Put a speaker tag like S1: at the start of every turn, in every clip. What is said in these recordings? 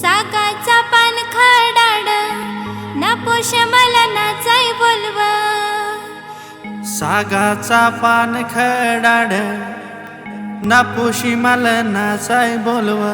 S1: सागाचा पान खडाड ना पोष मला नाचाय बोलव.
S2: सागाचा पान खडाड नापुशी मला नाचाय बोलवा.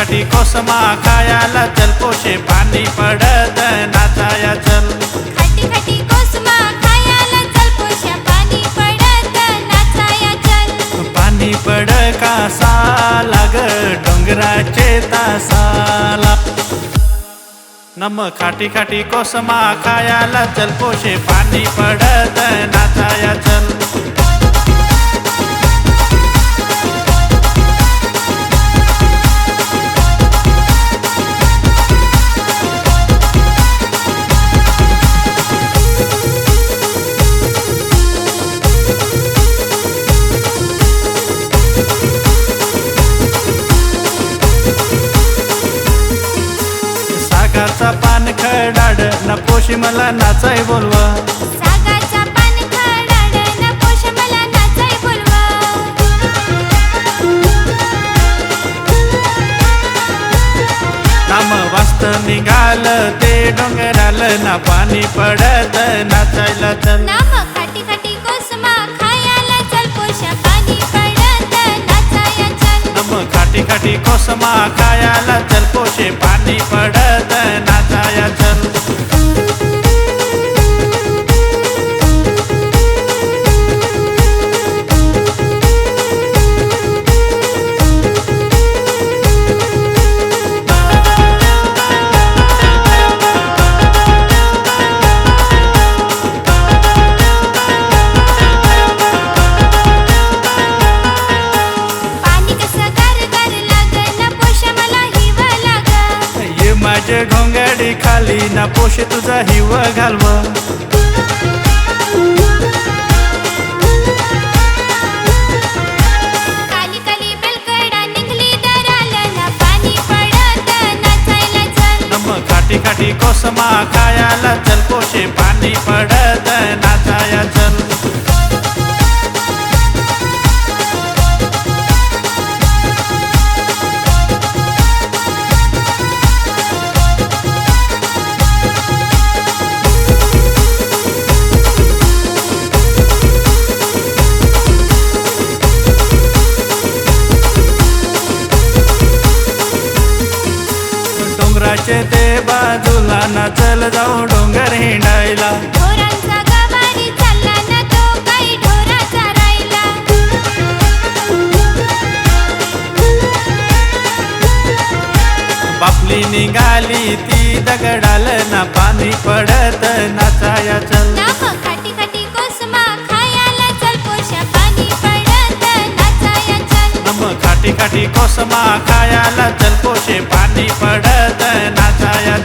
S2: खाटी खाटी कोसमा खायाला चल. पोशे पाणी पडत नाचाया चल.
S1: खाटी खाटी कोसमा खायाला चल. पोषा पाणी पडत नाचाया चल.
S2: पाणी पड कासा लाग डोंगराचे तासाला. नम खाटी खाटी कोसमा खायाला चल. पोशे पाणी पडत नाचाया चल. खडाड न पोशी मला नाचाय बोलवा. निघाल ते डोंगराल ना पाणी पडत नाचायला चल
S1: नाम खाटी खाटी कोसमा खायाला चल पोषा पाणी पडत नाचाया चल.
S2: नम खाटी खाटी कोसमा खायाला चल पोशे पाणी पडत घोंगाडी खाली ना पोशे तुझा हिव घालव.
S1: ना
S2: खाटी खाटी कोसमा खायाला चल पोशे पाणी पडत नाचाया डोंगराचे ते बाजूला ना चल जाऊ डोंगर हिंडायला.
S1: ना
S2: बापली निघाली ती दगडाल ना पाणी पडत नाचाया
S1: नम
S2: कोसमा खायाला चल पोशे पाणी पडत नाचाया